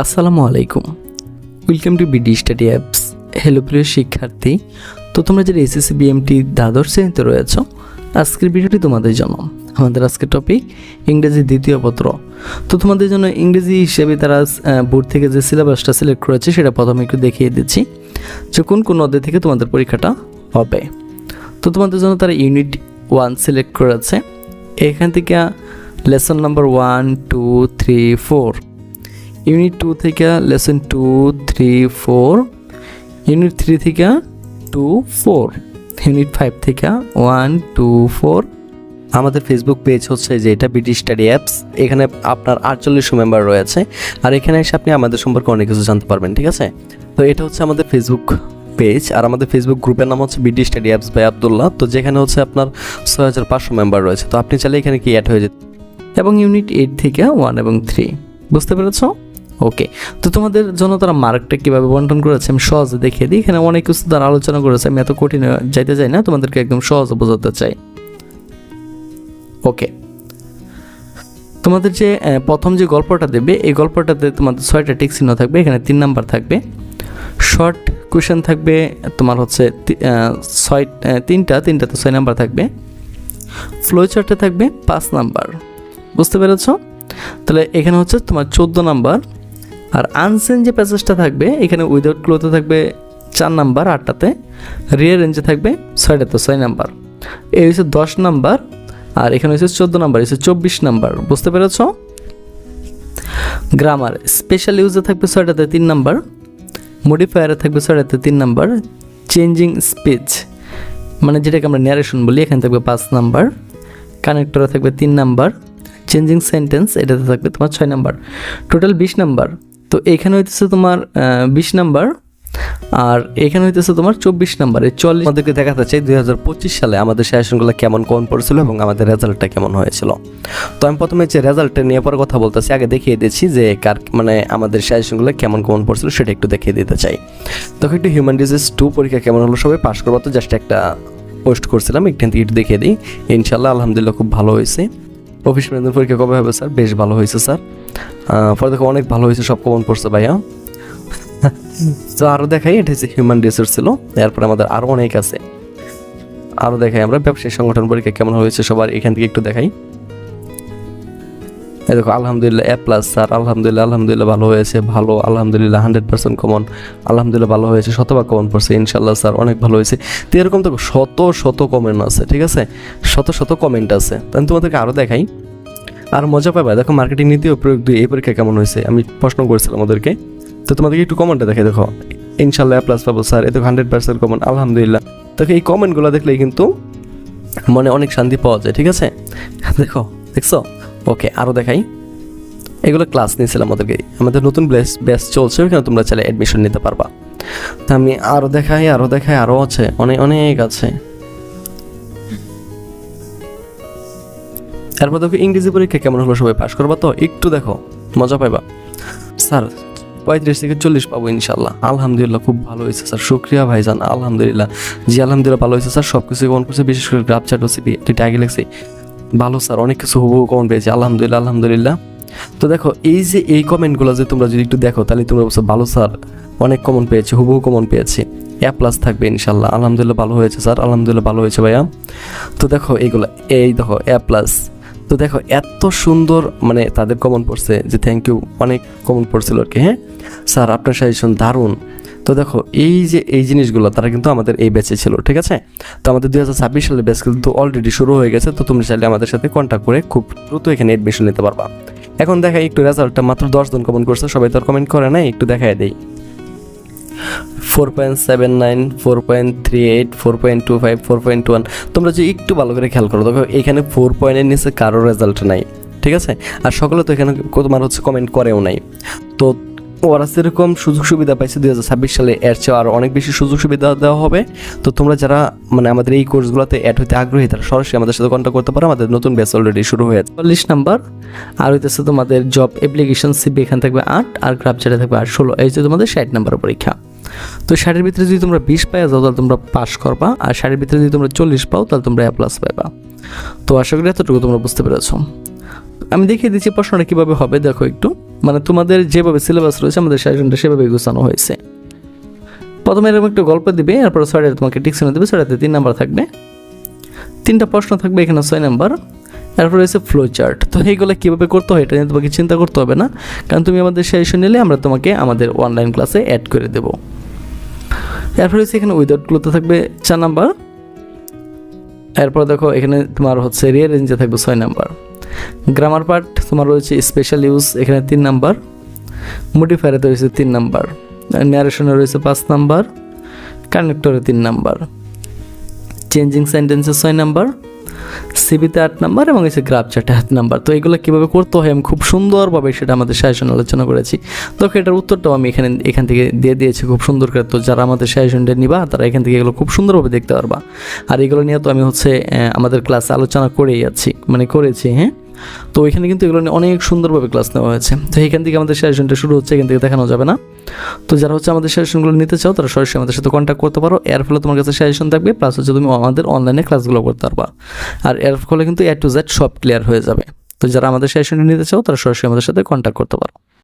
আসসালামু আলাইকুম। Welcome to BD study apps hello প্রিয় শিক্ষার্থী। তো তোমরা যারা এসএসসি বিএমটি দ্বাদশ শ্রেণীতে রয়েছ, আজকের ভিডিওটি তোমাদের জন্য। আমাদের আজকের টপিক ইংরেজি দ্বিতীয় পত্র। তো তোমাদের জন্য ইংরেজি হিসেবে তারা বোর্ড থেকে যে সিলেবাসটা সিলেক্ট করেছে, সেটা প্রথমে একটু দেখিয়ে দিচ্ছি। যে কোন কোন অধ্যায় থেকে তোমাদের পরীক্ষাটা হবে। তো তোমাদের জন্য তারা ইউনিট ওয়ান সিলেক্ট করেছে। এখান থেকে lesson number one two three four unit two থেকে lesson two, three, four. Unit three থেকে টু, ফোর। ইউনিট ফাইভ থেকে ওয়ান, টু, ফোর। আমাদের ফেসবুক পেজ হচ্ছে যে এটা বিডি স্টাডি অ্যাপস এখানে আপনার আটচল্লিশশো মেম্বার রয়েছে। আর এখানে এসে আপনি আমাদের সম্পর্কে অনেক কিছু জানতে পারবেন, ঠিক আছে? তো এটা হচ্ছে আমাদের ফেসবুক পেজ আর আমাদের ফেসবুক গ্রুপের নাম হচ্ছে BD study apps by Abdullah তো যেখানে হচ্ছে আপনার ছয় হাজার পাঁচশো মেম্বার রয়েছে। তো আপনি চাইলে এখানে কি অ্যাড হয়ে যেতে এবং ইউনিট এইট থেকে ওয়ান এবং থ্রি। বুঝতে পেরেছ? ওকে তো তোমাদের জন্য তারা মার্কটা কীভাবে বন্টন করেছে আমি সহজে দেখিয়ে দিই। এখানে অনেক কিছু তারা আলোচনা করেছে, আমি এত কঠিন যাইতে চাই না, তোমাদেরকে একদম সহজে বোঝাতে চাই। ওকে তোমাদের যে প্রথম যে গল্পটা দেবে, এই গল্পটাতে তোমাদের ছয়টা টিক চিহ্ন থাকবে, এখানে তিন নাম্বার থাকবে। শর্ট কোয়েশন থাকবে, তোমার হচ্ছে ছয় তিনটা তিনটাতে ছয় নাম্বার থাকবে। ফ্লো চার্টে থাকবে পাঁচ নাম্বার। বুঝতে পেরেছ? তাহলে এখানে হচ্ছে তোমার চোদ্দ নাম্বার। আর আনসেন যে প্যাসেজটা থাকবে, এখানে উইদাউট ক্লোতে থাকবে চার নাম্বার, আটটাতে। রিয়ার রেঞ্জে থাকবে ছয়টাতে, ছয় নাম্বার। এই হচ্ছে দশ নাম্বার, আর এখানে হচ্ছে চোদ্দ নাম্বার হচ্ছে চব্বিশ নাম্বার। বুঝতে পেরেছ? গ্রামার স্পেশাল ইউজে থাকবে ছয়টাতে তিন নাম্বার মডিফায়ারে থাকবে ছয়টাতে তিন নাম্বার চেঞ্জিং স্পিচ মানে যেটাকে আমরা ন্যারেশন বলি, এখানে থাকবে পাঁচ নাম্বার কানেক্টরে থাকবে তিন নাম্বার চেঞ্জিং সেন্টেন্স এটাতে থাকবে তোমার ছয় নাম্বার। টোটাল বিশ নাম্বার তো এখানে হইতেছে তোমার বিশ নাম্বার, আর এখানে হইতেছে তোমার চব্বিশ নাম্বার। এই চল্লিশ আমাদেরকে দেখাতে চাই দুই হাজার পঁচিশ সালে আমাদের সেশনগুলো কেমন কোন পড়েছিল এবং আমাদের রেজাল্টটা কেমন হয়েছিল। তো আমি প্রথমে যে রেজাল্টটা নিয়ে পর কথা বলতেছি, আগে দেখিয়ে দিচ্ছি যে কার মানে আমাদের সেশনগুলো কেমন কোন পড়ছিল সেটা একটু দেখিয়ে দিতে চাই। তখন একটু হিউম্যান ডিজিজ টু পরীক্ষা কেমন হলো সবাই পাশ করব, তো জাস্ট একটা পোস্ট করছিলাম, একটু দেখিয়ে দিই। ইনশাল্লাহ আলহামদুলিল্লাহ খুব ভালো হয়েছে। অফিস ম্যানেজমেন্ট পরীক্ষা কবে হবে স্যার? বেশ ভালো হয়েছে স্যার। পরে দেখো অনেক ভালো হয়েছে সব কমন পড়ছে ভাইয়া। তো আরও দেখাই এটা হচ্ছে হিউম্যান রিসোর্স ছিল। এরপরে আমাদের আরও অনেক আছে। আরও দেখাই আমরা ব্যবসায়ী সংগঠন পরীক্ষা কেমন হয়েছে সবার এখান থেকে একটু দেখাই। এই দেখো, আলহামদুলিল্লাহ এ প্লাস স্যার আলহামদুলিল্লাহ আলহামদুলিল্লাহ ভালো হয়েছে, ভালো। আলহামদুলিল্লাহ হান্ড্রেড পার্সেন্ট কমন আলহামদুলিল্লাহ ভালো হয়েছে, শতভাগ কমন পড়ছে ইনশাল্লাহ স্যার অনেক ভালো হয়েছে। তো এরকম দেখো, শত শত কমেন্ট আছে, ঠিক আছে? শত শত কমেন্ট আছে। তাহলে তোমাদেরকে আরও দেখাই। আর মজা পাবে, দেখো মার্কেটিং নীতি ও প্রয়োগ দুই, এই পরীক্ষা কেমন হয়েছে? আমি প্রশ্ন করেছিলাম ওদেরকে। তো তোমাদেরকে একটু কমেন্টটা দেখে। দেখো ইনশাল্লাহ প্লাস পাবো স্যার এতে হান্ড্রেড পার্সেন্ট কমন আলহামদুলিল্লাহ। দেখো, এই কমেন্টগুলো দেখলেই কিন্তু মনে অনেক শান্তি পাওয়া যায়, ঠিক আছে? দেখো, দেখছ? ওকে আরও দেখাই। এগুলো ক্লাস নিয়েছিলাম আমাদেরকে আমাদের নতুন ব্যাচ ব্যাচ চলছে, ওখানে তোমরা চাইলে অ্যাডমিশন নিতে পারবা। তা আমি আরও দেখাই আরও দেখাই আরও আছে অনেক অনেক আছে। তারপর দেখো, ইংরেজি পরীক্ষা কেমন হলো সবাই পাশ করবা তো? একটু দেখো, মজা পাইবা। স্যার, পঁয়ত্রিশ থেকে চল্লিশ পাবো ইনশাল্লাহ আলহামদুলিল্লাহ, খুব ভালো হয়েছে স্যার। শুক্রিয়া ভাইজান, আলহামদুলিল্লাহ। জি, আলহামদুলিল্লাহ ভালো হয়েছে স্যার। সব কিছু কমন করছে? বিশেষ করে গ্রাফ চার্ট হচ্ছে এটা আগে লেগছে ভালো স্যার, অনেক কিছু হুবহু কমন পেয়েছি, আলহামদুলিল্লাহ আলহামদুলিল্লাহ। তো দেখো, এই যে এই কমেন্টগুলো যে তোমরা যদি একটু দেখো, তাহলে তোমরা বলছো ভালো স্যার, অনেক কমন পেয়েছি, হুবহু কমন পেয়েছি। এ প্লাস থাকবে ইনশাল্লাহ, আলহামদুলিল্লাহ ভালো হয়েছে স্যার, আলহামদুলিল্লাহ ভালো হয়েছে ভাইয়া। তো দেখো এইগুলো, এই দেখো এ প্লাস তো দেখো, এত সুন্দর মানে তাদের কমন পড়ছে যে থ্যাংক ইউ অনেক কমন পড়ছিল আর কি হ্যাঁ? স্যার, আপনার সাজেশন দারুণ। তো দেখো, এই যে এই জিনিসগুলো, তারা কিন্তু আমাদের এই ব্যাচে ছিল, ঠিক আছে? তো আমাদের দুই হাজার ছাব্বিশ সালের ব্যাচ কিন্তু অলরেডি শুরু হয়ে গেছে, তো তুমি চাইলে আমাদের সাথে কন্ট্যাক্ট করে খুব দ্রুত এখানে এডমিশন নিতে পারবা। এখন দেখাই একটু রেজাল্টটা মাত্র দশজন কমেন্ট করছে, সবাই তো আর কমেন্ট করে নাই, একটু দেখাই দেই। Four point seven nine four point three eight four point two five four point one তোমরা যদি একটু ভালো করে খেয়াল করো, দেখো, এখানে ফোর পয়েন্টের নিচে কারও রেজাল্ট নাই, ঠিক আছে? আর সকলে তো এখানে তোমার হচ্ছে কমেন্ট করেও নাই। তো ওরা সেরকম সুযোগ সুবিধা পাইছে দুই হাজার ছাব্বিশ সালে। এর চেয়ে আরও অনেক বেশি সুযোগ সুবিধা দেওয়া হবে। তো তোমরা যারা মানে আমাদের এই কোর্সগুলোতে অ্যাড হতে আগ্রহী, তারা সরাসরি আমাদের সাথে কন্ট্যাক্ট করতে পারো। আমাদের নতুন ব্যাচ অলরেডি শুরু হয়েছে চল্লিশ নাম্বার, আর হইতেছে তোমাদের জব অ্যাপ্লিকেশন সিবি এখানে থাকবে আট, আর গ্রাফ চারে থাকবে আট, ষোলো। এই যে তোমাদের ষাট নাম্বার পরীক্ষা। তো ষাটের ভিতরে যদি তোমরা বিশ পাই যাও, তাহলে তোমরা পাস করবা। আর ষাটের ভিতরে যদি তোমরা চল্লিশ পাও, তাহলে তোমরা এ প্লাস পাইবা। তো আশা করি এতটুকু তোমরা বুঝতে পেরেছ। আমি দেখিয়ে দিচ্ছি প্রশ্নটা কীভাবে হবে, দেখো একটু। মানে তোমাদের যেভাবে সিলেবাস রয়েছে, আমাদের সাজেশনটা সেভাবে গুছানো হয়েছে। প্রথমে এরকম একটা গল্প দিবে, এরপর ছয়টা তোমাকে টিকশনে দেবে ছয়টাতে তিন নাম্বার থাকবে। তিনটা প্রশ্ন থাকবে, এখানে ছয় নাম্বার এরপর রয়েছে ফ্লো চার্ট তো এইগুলো কীভাবে করতে হয়, এটা নিয়ে তোমাকে চিন্তা করতে হবে না। কারণ তুমি আমাদের সেশন নিলে আমরা তোমাকে আমাদের অনলাইন ক্লাসে অ্যাড করে দেবো। এরপর হচ্ছে এখানে উইদাউটগুলোতে থাকবে চার নাম্বার এরপর দেখো, এখানে তোমার হচ্ছে রিয়ার রেঞ্জে থাকবে ছয় নাম্বার গ্রামার পার্ট তোমার রয়েছে স্পেশাল ইউজ এখানে তিন নাম্বার মডিফায়ারেতে রয়েছে তিন নাম্বার ন্যারেশনে রয়েছে পাঁচ নাম্বার কানেক্টরে তিন নাম্বার চেঞ্জিং সেন্টেন্সে ছয় নাম্বার সিবিতে আট নাম্বার এবং এসে গ্রাফ চার্টে আট নাম্বার তো এগুলো কীভাবে করতে হয় আমি খুব সুন্দরভাবে সেটা আমাদের সাজেশন আলোচনা করেছি। তো এটার উত্তরটাও আমি এখানে, এখান থেকে দিয়ে দিয়েছি খুব সুন্দর করে। তো যারা আমাদের সাজেশনটা নিবা, তারা এখান থেকে এগুলো খুব সুন্দরভাবে দেখতে পারবা। আর এগুলো নিয়ে তো আমি হচ্ছে আমাদের ক্লাসে আলোচনা করেই যাচ্ছি। মানে করেছি হ্যাঁ? তো এখানে কিন্তু এগুলো নিয়ে অনেক সুন্দরভাবে ক্লাস নেওয়া হয়েছে। তো এখান থেকে আমাদের সাজেশনটা শুরু হচ্ছে, এখান থেকে দেখানো যাবে না। তো যারা হচ্ছে আমাদের সাজেশনগুলো নিতে চাও, তারা সরাসরি আমাদের সাথে কন্ট্যাক্ট করতে পারো। এর ফলে তোমার কাছে সাজেশন থাকবে প্লাস হচ্ছে তুমি আমাদের অনলাইনে ক্লাসগুলো করতে পারবা। আর এর ফলে কিন্তু এ টু জেড সব ক্লিয়ার হয়ে যাবে। তো যারা আমাদের সাজেশনটা নিতে চাও, তারা সরাসরি আমাদের সাথে কন্ট্যাক্ট করতে পারো।